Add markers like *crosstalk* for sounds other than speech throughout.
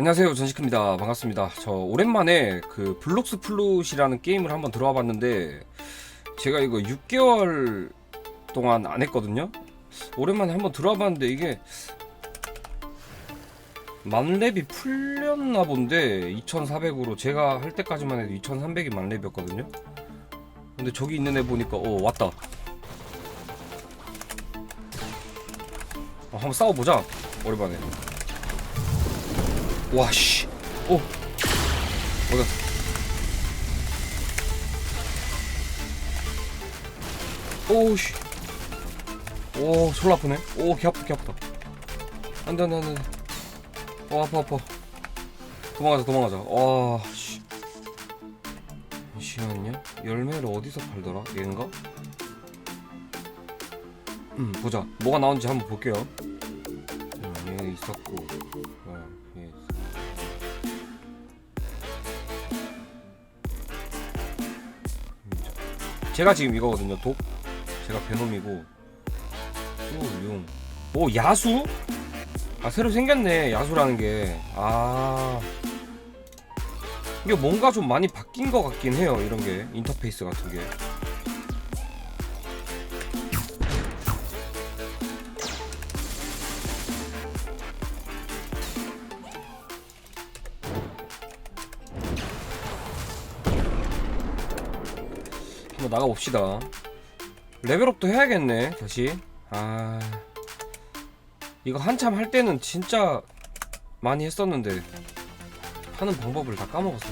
안녕하세요 전시크입니다. 반갑습니다. 저 오랜만에 그 블록스 플룻이라는 게임을 한번 들어와 봤는데 제가 이거 6개월 동안 안 했거든요? 오랜만에 한번 들어와 봤는데 이게 만렙이 풀렸나 본데 2400으로 제가 할 때까지만 해도 2300이 만렙이었거든요? 근데 저기 있는 애 보니까 어 왔다. 어, 한번 싸워보자 오랜만에 와씨. 오. 어디가 오씨. 오 졸라 아프네. 오개 아프다 개 아프다. 안돼 안돼 안돼 어 아파 아파. 도망가자 도망가자. 와씨. 잠시만요 열매를 어디서 팔더라? 얘인가? 음 보자. 뭐가 나온지 한번 볼게요 자, 얘 있었고 어, 얘 있어. 제가 지금 이거거든요. 독. 제가 베놈이고. 오, 용. 오, 야수? 아, 새로 생겼네. 야수라는 게. 아. 이게 뭔가 좀 많이 바뀐 것 같긴 해요. 이런 게. 인터페이스 같은 게. 한번 나가봅시다. 레벨업도 해야겠네, 다시. 아. 이거 한참 할 때는 진짜 많이 했었는데, 하는 방법을 다 까먹었어.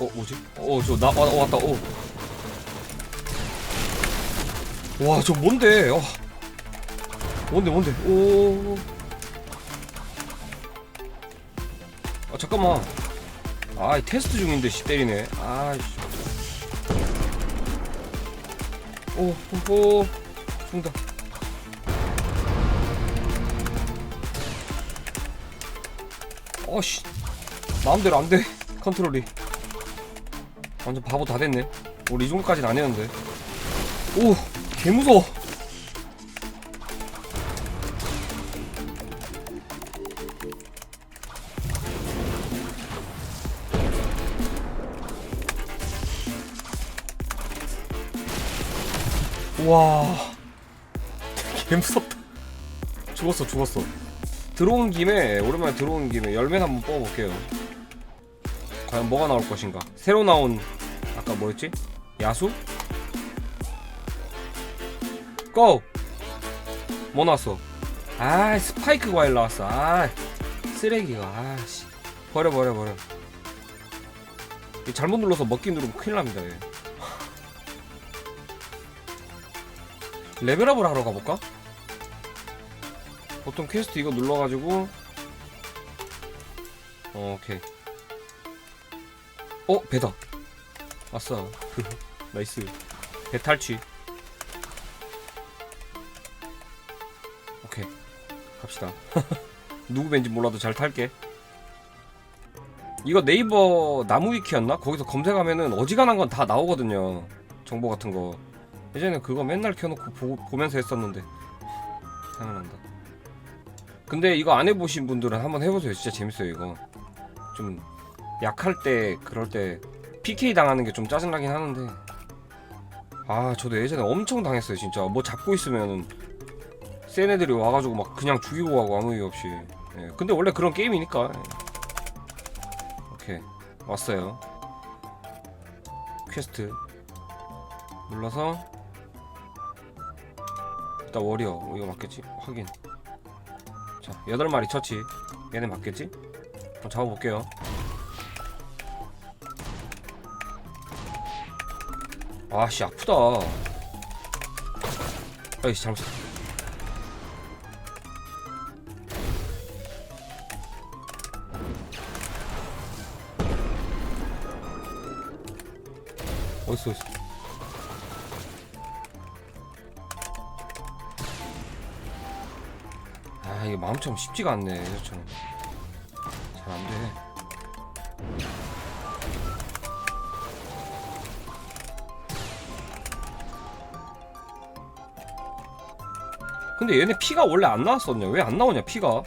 어, 뭐지? 어, 저, 나, 와, 왔다, 어. 와, 저 뭔데? 어. 뭔데, 뭔데? 오. 아, 잠깐만. 아, 이 테스트 중인데, 씨, 때리네. 아, 씨. 오, 오, 오, 죽는다. 어씨, 마음대로 안 돼. 컨트롤이. 완전 바보 다 됐네. 우리 이 정도까지는 안 했는데. 오, 개 무서워. 와, 개 무섭다. 죽었어, 죽었어. 들어온 김에 오랜만에 들어온 김에 열매 한번 뽑아볼게요. 과연 뭐가 나올 것인가? 새로 나온 아까 뭐였지? 야수? 고! 뭐 나왔어? 아 스파이크 과일 나왔어. 아 쓰레기가 아 씨 버려 버려 버려. 이거 잘못 눌러서 먹기 누르면 큰일 납니다. 얘. 레벨업을 하러 가볼까? 보통 퀘스트 이거 눌러가지고 어, 오케이. 어 배다 아싸. *laughs* 나이스. 배 탈취. 오케이. 갑시다. *laughs* 누구 벤지 몰라도 잘 탈게. 이거 네이버 나무 위키였나? 거기서 검색하면은 어지간한 건 다 나오거든요. 정보 같은 거 예전에 그거 맨날 켜놓고 보, 보면서 했었는데. 생각난다. 근데 이거 안 해보신 분들은 한번 해보세요. 진짜 재밌어요 이거. 좀 약할 때 그럴 때 PK 당하는 게 좀 짜증나긴 하는데. 아 저도 예전에 엄청 당했어요 진짜. 뭐 잡고 있으면 센 애들이 와가지고 막 그냥 죽이고 가고 아무 이유 없이. 예, 근데 원래 그런 게임이니까. 예. 오케이. 왔어요. 퀘스트. 눌러서 일단 워리어. 이거 맞겠지? 확인. 자 여덟 마리 처치. 얘네 맞겠지? 한번 잡아볼게요. 아씨 아프다. 아이씨 잘못 어딨어 어딨어 아, 이게 마음처럼 쉽지가 않네 저처럼 잘 안돼. 근데 얘네 피가 원래 안 나왔었냐? 왜 안 나오냐 피가? 오케이.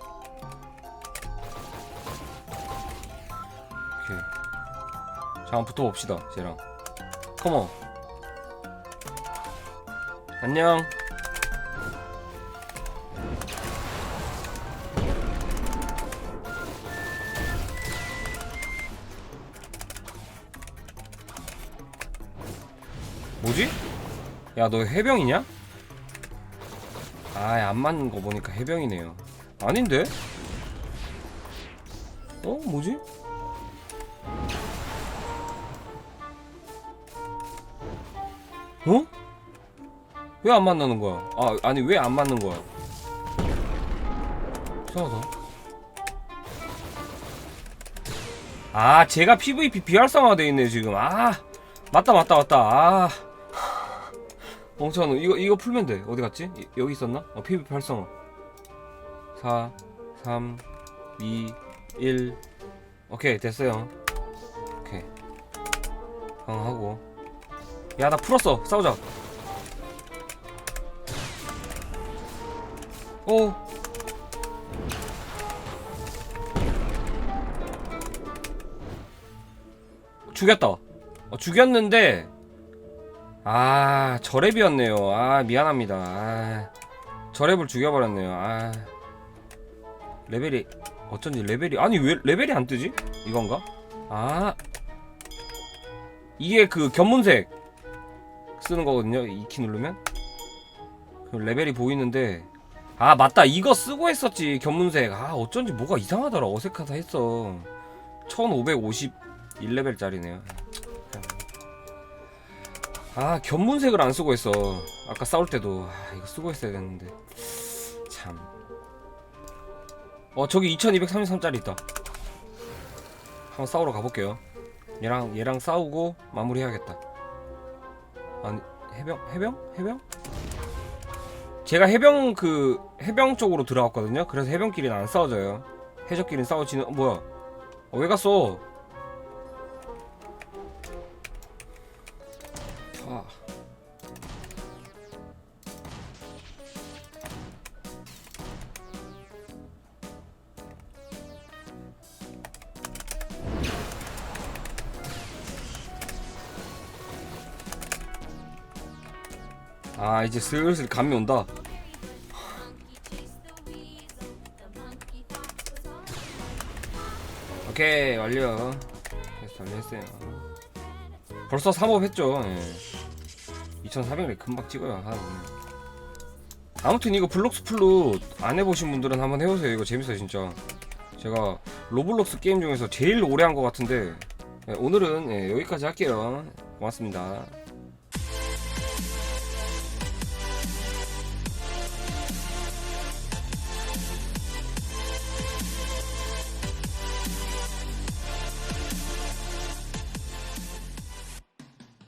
자 한번 붙어봅시다 쟤랑. 컴온 안녕. 뭐지? 야 너 해병이냐? 아안 맞는 거 보니까 해병이네요 아닌데? 어 뭐지? 어? 왜 안 만나는 거야? 아 아니 왜 안 맞는 거야? 이상하다. 아 제가 PVP 비활성화 돼 있네 지금. 아 맞다 맞다 맞다. 아 멍청한 놈. 이거 이거 풀면 돼. 어디 갔지? 이- 여기 있었나? 어 PVP 활성화. 4 3 2 1 오케이 됐어요. 오케이 강하고 야 나 풀었어 싸우자 오 죽였다 어, 죽였는데 아 저랩이었네요. 아 미안합니다. 아 저랩을 죽여버렸네요. 아 레벨이 어쩐지 레벨이 아니 왜 레벨이 안 뜨지? 이건가? 아 이게 그 견문색 쓰는 거거든요. 이 키 누르면. 그 레벨이 보이는데. 아 맞다. 이거 쓰고 했었지 견문색. 아 어쩐지 뭐가 이상하더라. 어색하다 했어. 1551레벨짜리네요 아 견문색을 안 쓰고 했어 아까 싸울 때도 아 이거 쓰고 했어야 됐는데 참어 저기 2233짜리 있다 한번 싸우러 가볼게요 얘랑 얘랑 싸우고 마무리해야겠다 아니 해병 해병 해병? 제가 해병 그 해병 쪽으로 들어왔거든요. 그래서 해병끼리는 안 싸워져요. 해적끼리는 싸워지는 어, 뭐야? 어, 왜 갔어? 아. 아 이제 슬슬 감이 온다. 오케이 완료. 완료했어요. 벌써 3업 했죠. 예. 2,400을 금방 찍어요 보면. 아무튼 이거 블록스플루 안 해보신 분들은 한번 해보세요. 이거 재밌어요 진짜. 제가 로블록스 게임 중에서 제일 오래 한 것 같은데 예, 오늘은 예, 여기까지 할게요. 고맙습니다.